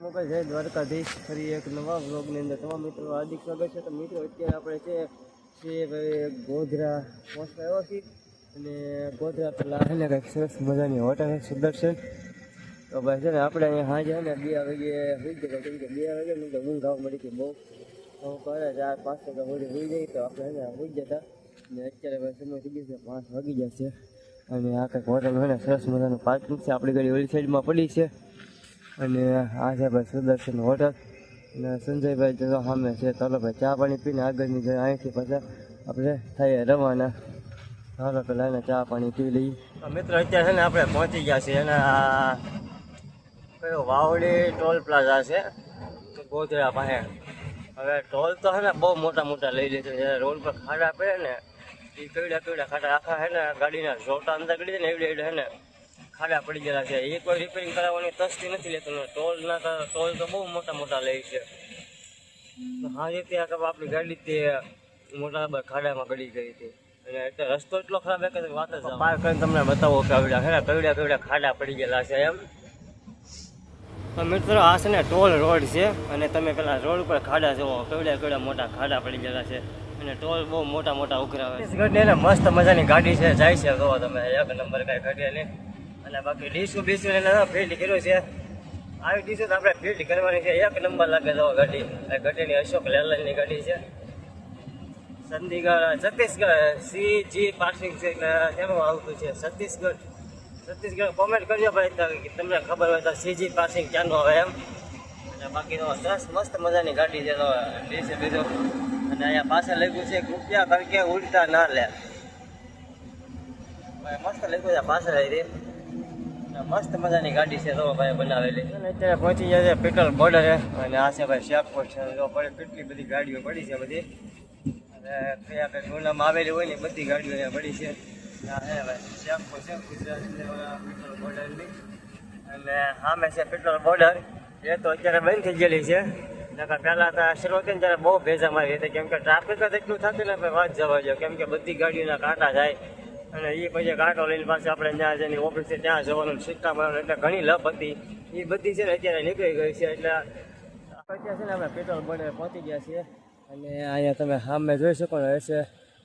મોકલ જય દ્વારકાધીશ, ફરી એક નવા બ્લોગની અંદર તમામ મિત્રો હાર્દિક સ્વાગત છે. તો મિત્રો, અત્યારે આપણે છે છે ભાઈ ગોધરા પહોંચવા આવ્યો છીએ અને ગોધરા પેલા છે કંઈક સરસ મજાની હોટલ છે સુદર્શન તો ભાઈ છે ને, આપણે અહીંયા હાજર ને બે વાગે હોઈ ગયા કેમ કે બે વાગે નહીં તો ઊંઘ આવવા મળી હતી બહુ. તો કરે ચાર, પાંચ વાગે સુધી હોઈ જાય તો આપણે એને હોઈ જતા અને અત્યારે ભાઈ સમય થઈ ગયો પાંચ વાગી જશે અને આ કંઈક હોટલ હોય ને, સરસ મજાનું પાર્કિંગ છે, આપણી ગાડી ઓલી સાઈડમાં પડી છે. અને આ છે ભાઈ સુદર્શન હોટલ. અને સંજયભાઈ જો સામે છે. ચાલો ભાઈ ચા પાણી પીને આગળની જાય અહીંથી પાછા આપણે થઈએ રવાના. ચાલો પેલા એને ચા પાણી પી લઈએ. મિત્રો અત્યારે છે ને આપણે પહોંચી ગયા છીએ એના કયો વાવડી ટોલ પ્લાઝા છે. ગોધરા પાસે. હવે ટોલ તો છે ને બહુ મોટા મોટા લઈ લીધો છે. રોડ પર ખાડા પડે ને. એ કઈડા કઈડા ખાડા આખા છે ને ગાડીના જોટા અંદર દે ને એવડે એવડે છે ને ખાડા પડી ગયેલા છે. એક વાર રિપેરિંગ કરાવવાની તસ્તી નથી લેતો. ટોલ ના ટોલ તો બહુ મોટા મોટા લે છે. હા આ કપ આપણી ગાડી તે મોટા ખાડામાં પડી ગઈ હતી. અને એટલે રસ્તો એટલો ખરાબ કે વાત જ પાર કરીને તમને બતાવો કે આવડ્યા હે કવડ્યા કવડ્યા ખાડા પડી ગયેલા છે એમ. મિત્રો આ છે ને ટોલ રોડ છે અને તમે પેલા રોડ ઉપર ખાડા જુઓ. કેવડા કેવડા મોટા ખાડા પડી ગયેલા છે. અને ટોલ બહુ મોટા મોટા ઉઘરાવે છત્તીસગઢની મસ્ત મજાની ગાડી છે. જાય છે જુઓ તમે. એક નંબર કાંઈ ઘટે નહીં. અને બાકી ડીશું બીસુ એને ફિલ્ડ કર્યું છે. આવી ડીશું આપણે ફિલ્ડ કરવાની છે. એક નંબર લાગે તો ગાડી. આ ગાડીની અશોક લેલનની ગાડી છે. Chandigarh Chhattisgarh C G passing છે એટલે આવતું છે. છત્તીસગઢ. છત્તીસગઢ કોમેન્ટ કરજો ભાઈ કે તમને ખબર હોય તો સીજી પાર્સિંગ ક્યાંનું આવે એમ. અને બાકી તો સરસ મસ્ત મજાની ગાડી છે તો ડીસે બીજો. અને અહીંયા પાછળ લખ્યું છે રૂપિયા કરકે ઉડતા ના લે. મસ્ત લખ્યું છે પાછળ આવી અને મસ્ત મજાની ગાડી છે તો ભાઈ બનાવેલી. અત્યારે પહોંચી જાય છે પેટ્રોલ બોર્ડરે અને આ છે ભાઈ શેકપોટ છે. જો પડે કેટલી બધી ગાડીઓ પડી છે બધી. અને કયા કઈ ગુનામાં આવેલી હોય ને બધી ગાડીઓ અહીંયા પડી છે. હે છે પેટ્રોલ બોર્ડરની અને સામે છે પેટ્રોલ બોર્ડર એ તો અત્યારે બંધ થઈ ગયેલી છે. પહેલાં તો શરૂઆત ને ત્યારે બહુ ભેજા મારી હતી. ટ્રાફિક જ એટલું થતું ને ભાઈ વાત જવા જો કેમ કે બધી ગાડીઓના કાંટા જાય. અને એ પછી કાંટો લઈને પાસે આપણે ત્યાં જઈને ઓફિસે ત્યાં જવાનું, સિક્કા મારવાનું એટલે ઘણી લપ હતી. એ બધી છે ને અત્યારે નીકળી ગઈ છે, એટલે અત્યારે છે ને આપણે પેટ્રોલ બોર્ડે પહોંચી ગયા છીએ. અને અહીંયા તમે સામે જોઈ શકો ને હશે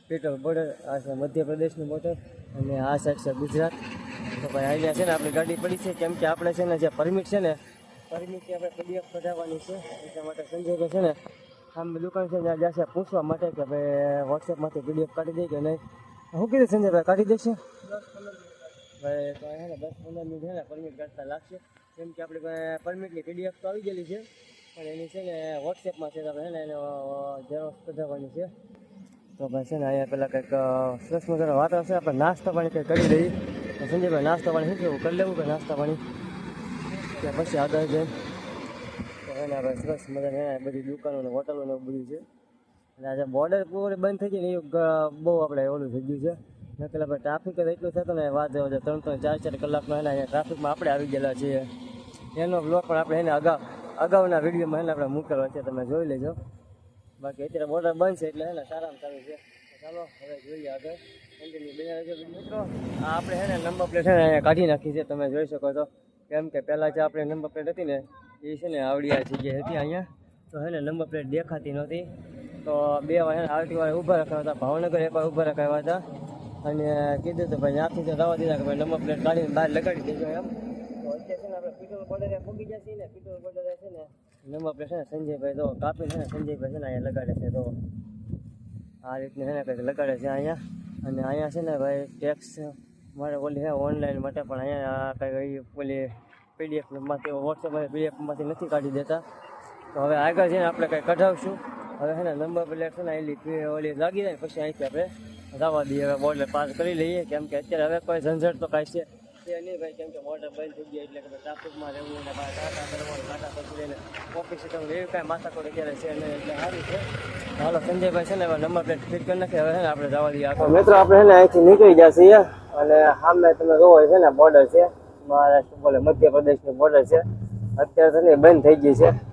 પેટ્રોલ બોર્ડર આ છે મધ્યપ્રદેશનું બોર્ડર અને આ સાઈડ છે ગુજરાત. તો ભાઈ અહીંયા છે ને આપણી ગાડી પડી છે, કેમ કે આપણે છે ને જે પરમિટ છે ને, પરમિટ આપણે પીડીએફ કઢાવવાની છે. એટલા માટે સંજોગો છે ને, સામે દુકાન છે ત્યાં જશે પૂછવા માટે કે ભાઈ વોટ્સએપમાંથી પીડીએફ કાઢી દે કે નહીં. શું કીધું સંજયભાઈ કાઢી દેશે? ભાઈ, તો હે ને દસ પંદર મિનિટ છે ને પરમિટ કાઢતા લાગશે. કેમ કે આપણી પરમિટની પીડીએફ તો આવી ગયેલી છે. પણ એની છે ને વોટ્સએપમાં છે તો આપણે ને એને ઝેરોક્સ કઢાવવાની છે. તો ભાઈ છે ને અહીંયા પેલા કંઈક સરસ મજાનો વાતાવરણ છે. આપણે નાસ્તા પાણી કંઈક કરી દઈએ. તો સંજયભાઈ નાસ્તા પાણી શું કેવું કરી લેવું કે નાસ્તા પાણી? કે પછી આગળ જઈને. તો એને આપણે સરસ મજાની બધી દુકાનો ને હોટલો ને બધું છે. આજે બોર્ડર પૂરી બંધ થઈ ગઈ ને એ બહુ આપણે ઓલું થઈ ગયું છે. નકલ આપણે ટ્રાફિક જ એટલું થતું ને વાત ત્રણ ત્રણ, ચાર ચાર કલાકમાં એના અહીંયા ટ્રાફિકમાં આપણે આવી ગયેલા છીએ. એનો બ્લોક પણ આપણે એને અગાઉ, અગાઉના વિડીયોમાં એને આપણે મૂકેલો છે, તમે જોઈ લેજો. બાકી અત્યારે બોર્ડર બંધ છે એટલે એને સારામાં સારું છે. ચાલો, હવે જોઈએ આગળ. કન્ટિન્યુ મિત્રો, આ આપણે છે ને નંબર પ્લેટ છે ને અહીંયા કાઢી નાખી છે, તમે જોઈ શકો છો. કેમ કે પહેલાં જે આપણે નંબર પ્લેટ હતી ને, એ છે ને આવડી આ જગ્યાએ હતી અહીંયા. તો છે ને નંબર પ્લેટ દેખાતી નહોતી. તો બે વાર આરટી વાળા ઊભા રખાયા હતા, ભાવનગર એકવાર ઊભા રખાવ્યા હતા. અને કીધું તો ભાઈ, ત્યાંથી તો રવા દીધા કે ભાઈ નંબર પ્લેટ કાઢીને બહાર લગાડી દેજો એમ. તો અત્યારે નંબર પ્લેટ ને સંજયભાઈ, તો ને સંજયભાઈ છે ને અહીંયા લગાડે છે, તો આ રીતની છે કંઈક લગાડે છે અહીંયા. અને અહીંયા છે ને ભાઈ ટેક્સ મારે ઓલી છે ઓનલાઈન માટે પણ અહીંયા કંઈ ઓલી પીડીએફમાંથી વોટ્સએપ પીડીએફ નથી કાઢી દેતા. તો હવે આગળ જઈને આપણે કંઈ કઢાવશું. હવે છે ને નંબર પ્લેટ છે ને પી- ઓલી લાગી જાય પછી અહીંથી આપણે જવા દઈએ. હવે બોર્ડર પાસ કરી લઈએ, કેમ કે અત્યારે હવે કોઈ ઝંઝટ તો કાંઈ છે એ નહીં ભાઈ, કેમ કે બોર્ડર બંધ થઈ ગયા એટલે કે ટ્રાફિકમાં રહેવું અને બહાર ટાટા કરવાનું ટાટા પછી એને ઓફિસે તો એવી કાંઈ માથાકોડ અત્યારે છે નહીં, એટલે સારું છે. હાલો, સંજયભાઈ છે ને હવે નંબર પ્લેટ ફિટ કરી નાખી, હવે છે ને આપણે જવા દઈએ આખો મિત્રો, આપણે છે ને અહીંથી નીકળી જશે અને સામે તમે જોવો છે ને બોર્ડર છે. મહારાષ્ટ્ર બોલે મધ્યપ્રદેશની બોર્ડર છે. અત્યારે છે ને બંધ થઈ ગઈ છે.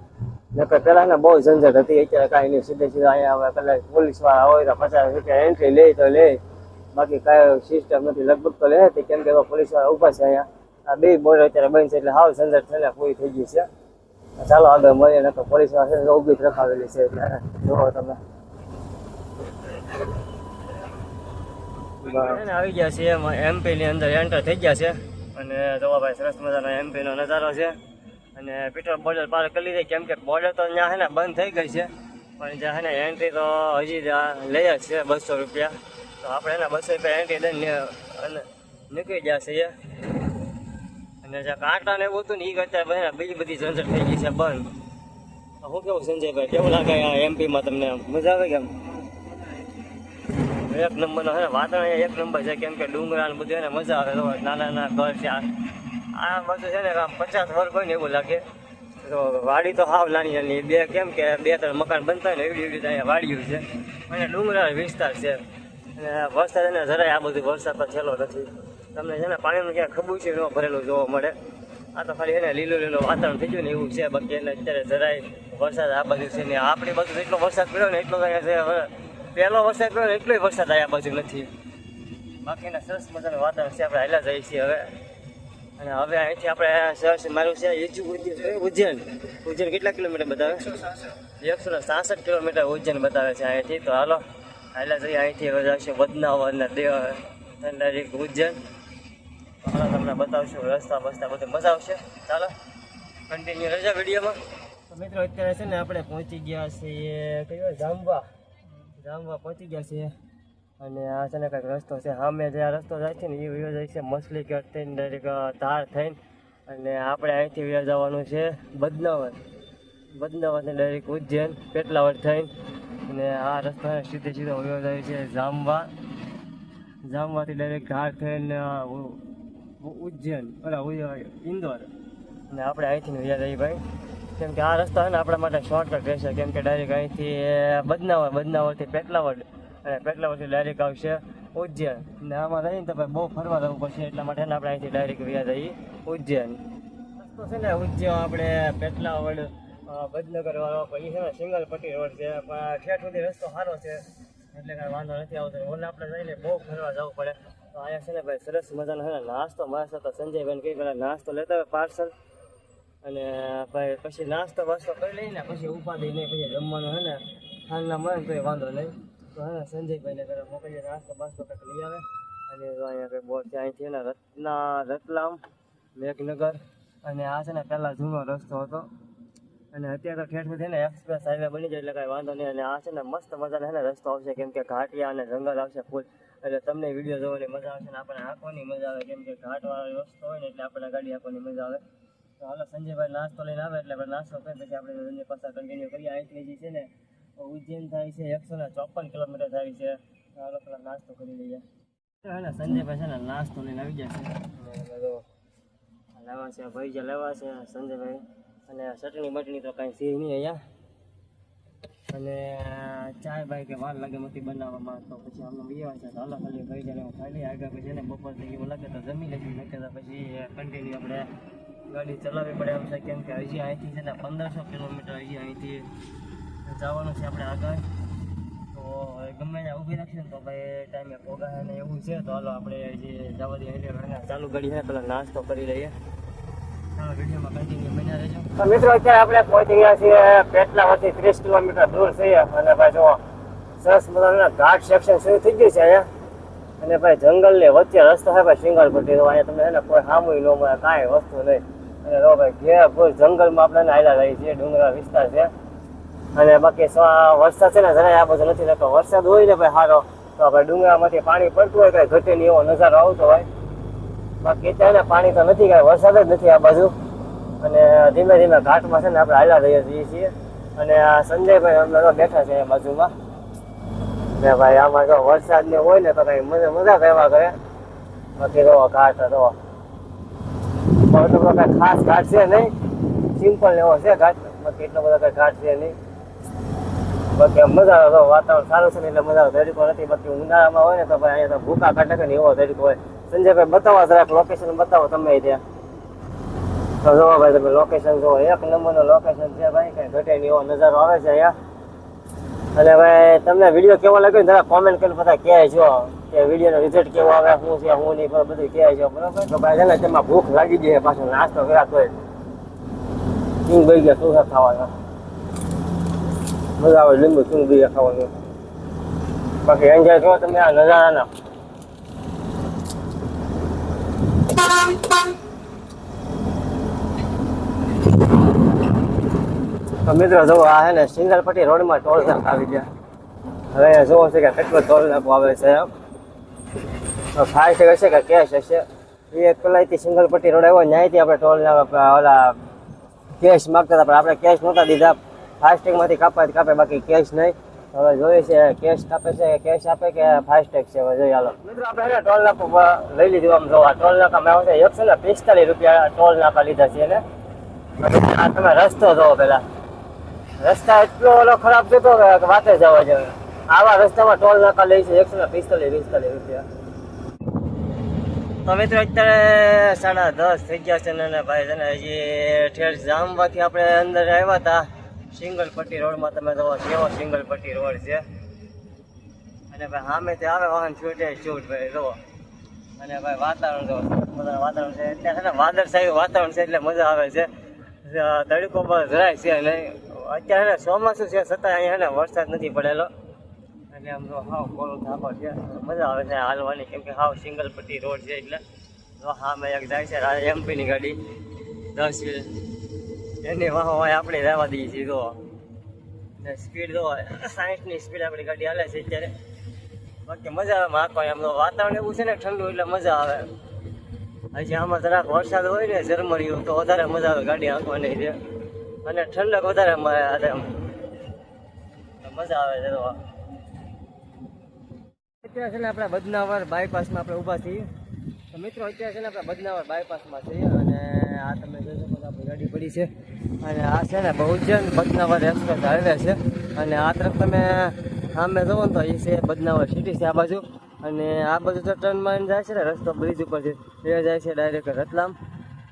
નકર પહેલા ને બહુ ઝંઝટ હતી અત્યારે કાંઈ નહીં. સીધે સીધા અહીંયા હવે કદાચ પોલીસવાળા હોય તો પચાસ રૂપિયા એન્ટ્રી લે તો લે. બાકી કાંઈ સિસ્ટમ નથી. લગભગ તો લે હતી કેમ કે પોલીસવાળા ઊભા છે અહીંયા. આ બે બોર્ડર અત્યારે બંધ છે એટલે હાવ ઝંઝટ થઈને પૂરી થઈ ગઈ છે. ચાલો આગળ મળીએ નકર પોલીસવાળા ઊભી જ રખાવેલી છે એટલે જોવો તમે. આવી ગયા છે એમપી ની અંદર એન્ટર થઈ ગયા છે. અને જોવા ભાઈ સરસ મજાનો એમપી નો નજારો છે. અને પેટ્રોલ બોર્ડર પાર કરી દે કેમ કે બોર્ડર તો ત્યાં છે ને બંધ થઈ ગઈ છે. પણ જ્યાં છે ને એન્ટ્રી તો હજી લઈ જ છે બસો રૂપિયા. તો આપણે એના બસો રૂપિયા એન્ટ્રી દઈને અને નીકળી છીએ. અને જે કાંટા ને એવું હતું ને એ કરતા બીજી બધી ઝંઝટ થઈ ગઈ છે બંધ. તો શું કેવું સંજયભાઈ કેવું લાગે આ એમપીમાં તમને? મજા આવે કેમ એક નંબરનો ને વાતાવરણ એક નંબર છે. કેમ કે ડુંગરા ને બધું એને મજા આવે. નાના નાના ઘર છે આ બધું છે ને, આમ પચાસ વર્ષ હોય ને એવું લાગે. તો વાડી તો હાવ લાની નાની બે કેમ કે બે ત્રણ મકાન બનતા ને, એવી એવી અહીંયા વાડીઓ છે. અને ડુંગરાળ વિસ્તાર છે. અને વરસાદ એને જરાય આ બધું વરસાદ તો છેલ્લો નથી. તમને છે ને, પાણીનું ક્યાં ખબું છે ન ભરેલું જોવા મળે. આ તો ખાલી એને લીલું લીલું વાતાવરણ થઈ ગયું ને, એવું છે. બાકી એને અત્યારે જરાય વરસાદ આ બાજુ છે ને, આપણી બાજુ એટલો વરસાદ પડ્યો ને, એટલો પહેલો વરસાદ પડ્યો ને એટલો વરસાદ આ બાજુ નથી. બાકીના સરસ મજાનું વાતાવરણ છે, આપણે હાલ્યા જઈએ છીએ હવે. અને હવે અહીંથી આપણે સરસ મારું છે ઈજુ ઉજ્જૈન ઉજ્જૈન કેટલા કિલોમીટર બતાવે? એકસો ને સાસઠ કિલોમીટર ઉજ્જૈન બતાવે છે અહીંથી. તો હાલો હાલ્યા જઈએ અહીંથી જશે બદનાવર ને દેવ ડાયરેક્ટ ઉજ્જૈન. હાલો, તમને બતાવશું, રસ્તા બસ્તા બધું મજા આવશે. ચાલો કન્ટિન્યુ રહેજો વિડીયોમાં. તો મિત્રો, અત્યારે છે ને આપણે પહોંચી ગયા છીએ, કયો? જામવા જામવા પહોંચી ગયા છીએ. અને આ છે ને કંઈક રસ્તો છે. સામે જે આ રસ્તો જાય છે ને એ વયો જાય છે મછલી ગઢ થઈને ડાયરેક્ટ ધાર થઈને. અને આપણે અહીંથી વયો જવાનું છે બદનાવર. બદનાવરથી ડાયરેક્ટ ઉજ્જૈન, પેટલાવર થઈને. અને આ રસ્તો સીધે સીધો વયો જાય છે જામવા. જામવાથી ડાયરેક્ટ ધાર થઈને ઉજ્જૈન ઉ- ઇન્દોર. અને આપણે અહીંથી વયા જઈએ ભાઈ. કેમ કે આ રસ્તો છે ને આપણા માટે શોર્ટકટ રહેશે. કેમ કે ડાયરેક્ટ અહીંથી બદનાવર, બદનાવરથી પેટલાવડ અને પેટલા પછી ડાયરેક્ટ આવશે. ઉજ્જૈન. ને આમાં રહીને તો ભાઈ બહુ ફરવા જવું પડશે, એટલા માટે આપણે અહીંથી ડાયરેક્ટ વ્યા જઈએ. ઉજ્જૈન. રસ્તો છે ને ઉજ્જૈન, આપણે પેટલા વડ બદનગર વાળો, પછી છે ને સિંગલ પટ્ટી રોડ છે. પણ ઠેઠ સુધી રસ્તો સારો છે. એટલે કાંઈ વાંધો નથી આવતો. ઓલા આપણે જઈને બહુ ફરવા જવું પડે. તો અહીંયા છે ને ભાઈ સરસ મજાનો છે ને નાસ્તો, મસ્ત હતો. સંજયભાઈને કઈ પેલા નાસ્તો લેતા હોય પાર્સલ. અને ભાઈ પછી નાસ્તો વાસ્તો કરી લઈને, પછી ઉપાધિ નહીં, પછી જમવાનું છે ને. હાલના મળે ને તો વાંધો નહીં. તો હે, સંજયભાઈને ઘરે મોકલીએ, નાસ્તો બાસ્તો કંઈક લઈ આવે. અને અહીંયા કંઈ બોર્ડ છે, અહીંથી છે ને રત્ના રતલામ, મેઘનગર, અને આ છે ને પહેલાં જૂનો રસ્તો હતો. અને અત્યારે તો ઠેઠ સુધી ને એક્સપ્રેસ હાઈવે બની જાય એટલે કાંઈ વાંધો નહીં. આ છે ને મસ્ત મજાનો ને રસ્તો આવશે, કેમ કે ઘાટિયા અને જંગલ આવશે ફૂલ એટલે તમને વીડિયો જોવાની મજા આવશે ને આપણને આંખોની મજા આવે, કેમ કે ઘાટવાળો રસ્તો હોય ને એટલે આપણને ગાડી આંખોની મજા આવે. તો હાલો, સંજયભાઈ નાસ્તો લઈને આવે, એટલે આપણે નાસ્તો કરી પછી આપણે એની પાછા કન્ટિન્યુ કરીએ. અહીંથી છે ને ઉજ્જૈન થાય છે એકસો ને ચોપન કિલોમીટર થાય છે. હાલો પેલા નાસ્તો કરી લઈએ. અને સંજયભાઈ છે ને નાસ્તો લઈને આવી ગયા છે. લેવા છે ભાઈ જે લેવા છે સંજયભાઈ અને ચટણી બટણી તો કાંઈ છે નહીં અહીંયા. અને ચાય ભાઈ કે વાર લાગે નથી બનાવવામાં તો પછી અમને બીજા છે તો અલગ અલગ ભાઈ હું ખાઈ લઈએ. આગળ પછી એને બપોર થઈ એવું લાગે તો જમી લઈશું નકે તો પછી કન્ટિન્યુ આપણે ગાડી ચલાવવી પડે એમ છે કેમ કે હજી અહીંથી છે ને પંદરસો કિલોમીટર હજી અહીંથી જવાનું છે આપણે આગળ. તો ગમે ત્યાં ઊભી રાખીએ તો ભાઈ ટાઈમે પોગા ને એવું છે, તો હાલો આપણે જે જવા દઈએ ચાલુ ગાડી છે પેલા નાસ્તો કરી લઈએ. તો મિત્રો, અત્યારે આપણે પહોંચી ગયા છીએ પેટલા માંથી ત્રીસ કિલોમીટર દૂર છે. અને ભાઈ જો સરસ મજાના ઘાટ સેક્શન શરૂ થઈ ગયું છે અહીંયા. અને ભાઈ જંગલની વચ્ચે રસ્તો છે ભાઈ સિંગલ પટ્ટી તો અહીંયા તમે છે ને કોઈ સામુય ન મળે, કાંઈ વસ્તુ નહીં. અને રો ભાઈ ઘેર કોઈ જંગલમાં આપણે હાલ્યા રહીએ છીએ ડુંગરા વિસ્તાર છે. અને બાકી વરસાદ છે ને જરાય આ બધું નથી થતો. વરસાદ હોય ને ભાઈ સારો તો આપણે ડુંગરામાંથી પાણી પડતું હોય કાંઈ ઘટે એવો નજારો આવતો હોય. બાકી અત્યારે પાણી તો નથી, કાંઈ વરસાદ જ નથી આ બાજુ. અને ધીમે ધીમે ઘાટમાં છે ને આપણે હાલા રહીએ છીએ અને આ સંજયભાઈ અમે બેઠા છે બાજુમાં. ને ભાઈ આમાં જો વરસાદ ને હોય ને તો કઈ મજા મજા કહેવા કરે. બાકી રહો ઘાટ તો પણ એટલો કઈ ખાસ ઘાટ છે નહીં. સિમ્પલ એવો છે ઘાટ. બાકી એટલો બધો કઈ ઘાટ છે નહીં. બાકી મજા આવે, વાતાવરણ સારું છે ને એટલે મજા આવે. તરીકો નથી બાકી ઉનાળામાં હોય ને તો ભાઈ અહીંયા તો ભૂકા કાઢે ને એવો તરીકો હોય. સંજયભાઈ, બતાવો જરાક લોકેશન બતાવો તમે ત્યાં. તો જોવો ભાઈ, તમે લોકેશન જોવો એક નંબરનું લોકેશન છે ભાઈ, કઈ ઘટે નહીં, એવો નજારો આવે છે અહીંયા. અને ભાઈ, તમને વીડિયો કેવો લાગ્યો જરા કોમેન્ટ કરી બધા કહે છો કે વિડીયોનો રિઝલ્ટ કેવો આવે, શું છે શું નહીં બધું કહે છે બરોબર? તો ભાઈ, છે તેમાં ભૂખ લાગી જાય પાછો નાસ્તો કર્યા તો કિંગ ભાઈ ગયા, શું ખાવાના? મજા આવે, લીંબુ ગયા ખાવાનું. બાકી એન્જોય કરો તમે આ નજારાના તો મિત્રો, જો આ હે ને, સિંગલપટ્ટી રોડમાં ટોલ નાક આવી ગયા. હવે અહીંયા જોવો છે કે કેટલો ટોલ નાકો આવે છે તો ફાસ્ટ હશે કે કેશ હશે. એ પેલાથી સિંગલપટ્ટી રોડ આવ્યો, ન્યાયથી આપણે ટોલ નાકા ઓલા કેશ માગતા હતા, પણ આપણે કેશ નહોતા દીધા. ફાસ્ટેગમાંથી કાપે કાપે બાકી કેશ નહીં. હવે જોઈએ છે કેશ કાપે છે કેશ આપે કે ફાસ્ટેગ છે? હવે જોઈએ હાલો. મિત્રો આપણે ટોલ નાકા લઈ લીધું આમ જોવા ટોલ નાકા મેં આવશે એકસો ને પિસ્તાલીસ રૂપિયા ટોલ નાકા લીધા છે એને. આ તમે રસ્તો જોવો પેલા. રસ્તા એટલો ઓલો ખરાબ જતો કે વાતે જવા જેવો. આવા રસ્તામાં ટોલ નાકા લે છે એકસો ને પિસ્તાલીસ પિસ્તાલીસ રૂપિયા. તો મિત્રો અત્યારે સાડા દસ થઈ ગયા છે ને ભાઈ છે ને હજી ઠેર જામવાથી આપણે અંદર આવ્યા હતા. સિંગલ પટ્ટી રોડમાં તમે જોવો કેવો સિંગલ પટ્ટી રોડ છે. અને ભાઈ સામે ત્યાં આવે વાહન છૂટે છૂટ ભાઈ જોવો અને ભાઈ વાતાવરણ જોવો મજાનું વાતાવરણ છે. એટલે છે ને સાહેબ વાતાવરણ છે, એટલે મજા આવે છે. તડકો પણ જરાય છે નહીં. અત્યારે ચોમાસું છે છતાં અહીંયા વરસાદ નથી પડેલો. અને આમ તો હાવ કોરો ધાબો છે, મજા આવે છે હાલવાની, કેમ કે હાવ સિંગલ પટ્ટી રોડ છે, એટલે. તો સામે એક જાય છે એમપીની ગાડી. દસ એની વાહ વાહ આપણે રહેવા દઈએ છીએ તો સ્પીડ તો સાઠની સ્પીડ આપણી ગાડી હાલે છે અત્યારે. બાકી મજા આવે માખવાની એમ તો વાતાવરણ એવું છે ને ઠંડુ, એટલે મજા આવે. હજી આમાં જરાક વરસાદ હોય ને ઝરમરિયું, તો વધારે મજા આવે ગાડી હાંકવાની છે. અને ઠંડક વધારે મજા આવે છે તો અત્યારે છે ને આપણે બદનાવર બાયપાસમાં આપણે ઊભા છીએ. મિત્રો, અત્યારે છે ને આપણે બદનાવર બાયપાસમાં છીએ અને આ તમે જોઈ શકો ગાડી પડી છે. અને આ છે ને બહુજન બદનાવર એક્સપ્રેસ હાઈવે છે. અને આ તરફ તમે સામે જુઓ ને તો એ છે બદનાવર સિટી છે આ બાજુ. અને આ બાજુ તો ટર્નમાં જાય છે ને, રસ્તો બ્રિજ ઉપરથી એ જાય છે ડાયરેક્ટ રતલામ.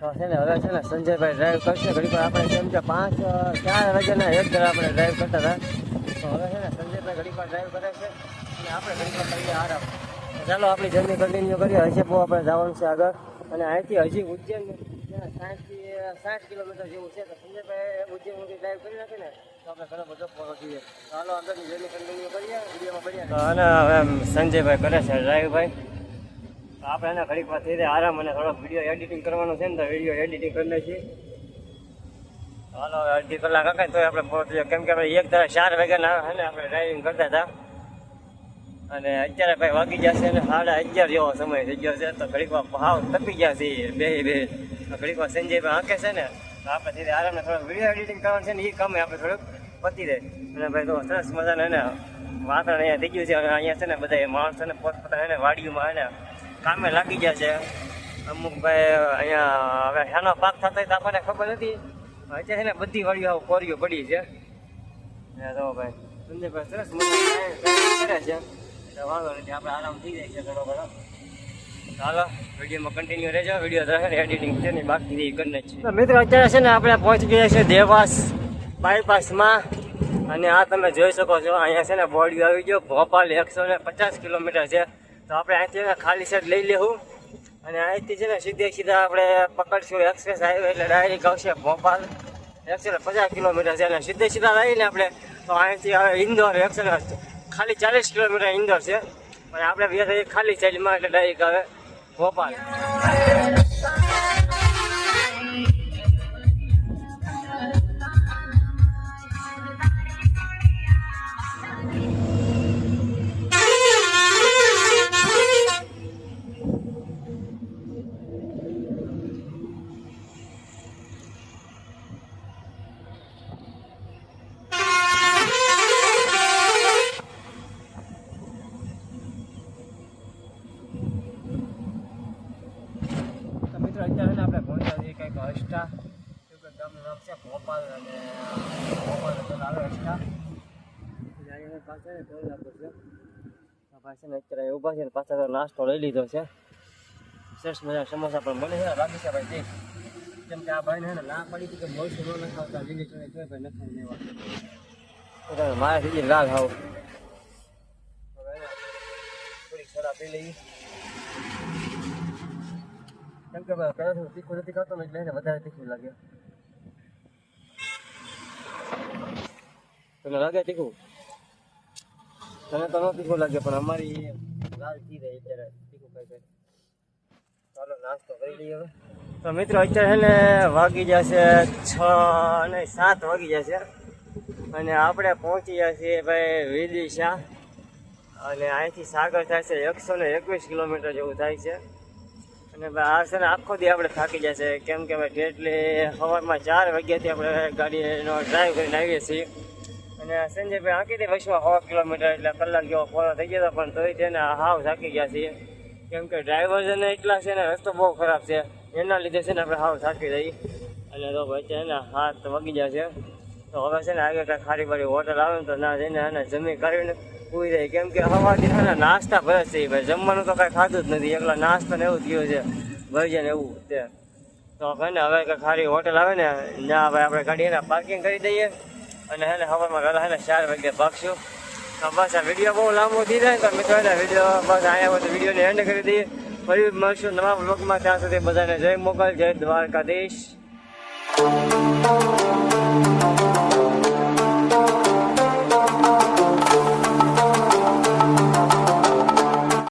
તો છે ને હવે છે ને સંજયભાઈ ડ્રાઈવ કરશે. ઘડી પર આપણે કેમ કે પાંચ ચાર વાગ્યાના એક ઘર આપણે ડ્રાઈવ કરતા હતા. તો હવે છે ને સંજયભાઈ ઘડી પર ડ્રાઈવ કરે છે. અને આપણે ઘડી પર કરીએ આરામ. ચાલો આપણી જર્ની કન્ટિન્યુ કરીએ. હશે આપણે જવાનું છે આગળ. અને અહીંથી હજી ઉજ્જૈન સાઠથી સાઠ કિલોમીટર જેવું છે, તો સંજયભાઈ ઉજ્જૈન સુધી ડ્રાઈવ કરી નાખે ને, તો આપણે ઘણો બધો પહોંચીએ ચાલો આગળની જર્ની કન્ટિન્યુ કરીએ અને હવે સંજયભાઈ કરે છે ડ્રાઈવ આપણે એને ઘડીક વાર થઈ આરામ અને થોડોક વીડિયો એડિટિંગ કરવાનો છે ને, તો વીડિયો એડિટિંગ કરી નાખીએ. હાલો, અડધી કલાક હકાય તો આપણે પહોંચીએ કેમ કે આપણે એક તારા ચાર વાગ્યાના હે આપણે ડ્રાઇવિંગ કરતા હતા. અને અત્યારે ભાઈ વાગી જશે ને સાડા અગિયાર જેવો સમય થઈ ગયો છે, તો ઘડીક વાર ભાવ તપી ગયા છે બે બે. ઘડીક વાર સંજયભાઈ આંકે છે ને, તો આપણે ધીરે આરામને થોડું વીડિયો એડિટિંગ કરવાનું છે ને એ કામે આપણે થોડુંક પતી રહે અને ભાઈ તો સરસ મજાને એને વાતાવરણ અહીંયા થઈ ગયું છે, અને અહીંયા છે ને બધા માણસો ને પોતપોતાના એને વાડીઓમાં એને કામે લાગી ગયા છે. અમુક ભાઈ અહીંયા હવે શાનો પાક થતો તો આપણને ખબર નથી અત્યારે છે ને બધી વાડીઓ આવું કોરીઓ પડી છે. જો ભાઈ સંજયભાઈ સરસ મજા કરે છે. વાંધો નથી આપણે આરામ થઈ જાય છે ચાલો વિડીયોમાં કન્ટિન્યુ રહેજો વીડિયો રહે એડિટિંગ છે ને બાકી મિત્રો, અત્યારે છે ને આપણે પહોંચી ગયા છે દેવાસ બાયપાસમાં અને આ તમે જોઈ શકો છો, અહીંયા છે ને બોડી આવી ગયો, ભોપાલ એકસો ને પચાસ કિલોમીટર છે. તો આપણે અહીંથી ખાલી સેટ લઈ લેવું. અને અહીંથી છે ને સીધે સીધા આપણે પકડશું એક્સપ્રેસ હાઈવે એટલે ડાયરેક્ટ આવશે ભોપાલ. એકસો ને પચાસ કિલોમીટર છે, અને સીધે સીધા લઈને આપણે તો અહીંથી હવે ઇન્દોર એકસો ખાલી ચાલીસ કિલોમીટર ઇન્દોર છે. અને આપણે ખાલી ચાલીમાં એટલે ડાયરેક્ટ આવે ભોપાલ. કંઈક ગામનું નામ છે ભોપાલ અને ભોપાલ એટલે આવે અષ્ટા એટલે પાસે ને નાકો છે. ને અત્યારે ઊભા છે ને પાછા નાસ્તો લઈ લીધો છે. સરસ મજા સમોસા પણ મળે છે. બાકી છે ભાઈ દેખ કેમ કે આ ભાઈને ને ના પડી હતી કે મોસું ન નખાવતા લીલી જોઈએ ભાઈ નખાવી દેવા મારે લાલ એને થોડીક સોડા પી લઈએ. કેમ કે ભાઈ પહેલાં તીખું નથી ખાતો એટલે એને વધારે તીખું લાગે. તને લાગે તીખું? તને તો ન તીખું લાગે પણ અમારી લાલ થઈ રહી અત્યારે તીખું ખાઈ ખાઈ. ચાલો નાસ્તો કરી લઈએ હવે. તો મિત્રો અત્યારે છે ને વાગી જશે છ અને સાત વાગી જશે. અને આપણે પહોંચી છીએ ભાઈ વિદિશા. અને અહીંથી સાગર થાય છે એકસો ને એકવીસ કિલોમીટર જેવું થાય છે. અને આ છે ને આખો દી આપણે થાકી જશે કેમ કે ભાઈ એટલે સવારમાં ચાર વાગ્યાથી આપણે ગાડીનો ડ્રાઈવ કરીને આવીએ છીએ. અને સંજયભાઈ આંકી દે બસમાં સો કિલોમીટર એટલે કલાક જેવો પૂરો થઈ ગયો પણ તોય તેને હાવ થાકી ગયા છીએ. કેમ કે ડ્રાઈવર છે ને એટલા છે ને રસ્તો બહુ ખરાબ છે. એના લીધે છે ને આપણે હાવ થાકી જઈએ. અને તો ભાઈ છે ને હાથ વાગી જશે તો હવે છે ને આગળ કાંઈ ખારી બારી હોટલ આવે ને તો ના જઈને એને જમી કરીને પૂરી જાય કેમ કે હવાથી છે નાસ્તા ભરે છે ભાઈ. જમવાનું તો કાંઈ ખાધું જ નથી. એકલા નાસ્તો ને એવું થયું છે. ભરજે ને એવું તે તો ભાઈ ને, હવે કંઈ ખારી હોટેલ આવે ને ના ભાઈ આપણે ગાડી એના પાર્કિંગ કરી દઈએ. અને હે ને હવામાં ઘરે હે ને ચાર વાગે ભાગશું. તો બસ આ વીડિયો બહુ લાંબો થઈ જાય તો મિત્રો એને વીડિયો બસ અહીંયા બધું વિડીયોને એન્ડ કરી દઈએ. ફરી મળશું નવા બ્લોગમાં ત્યાં સુધી બધાને જય મોગલ, જય દ્વારકાધીશ.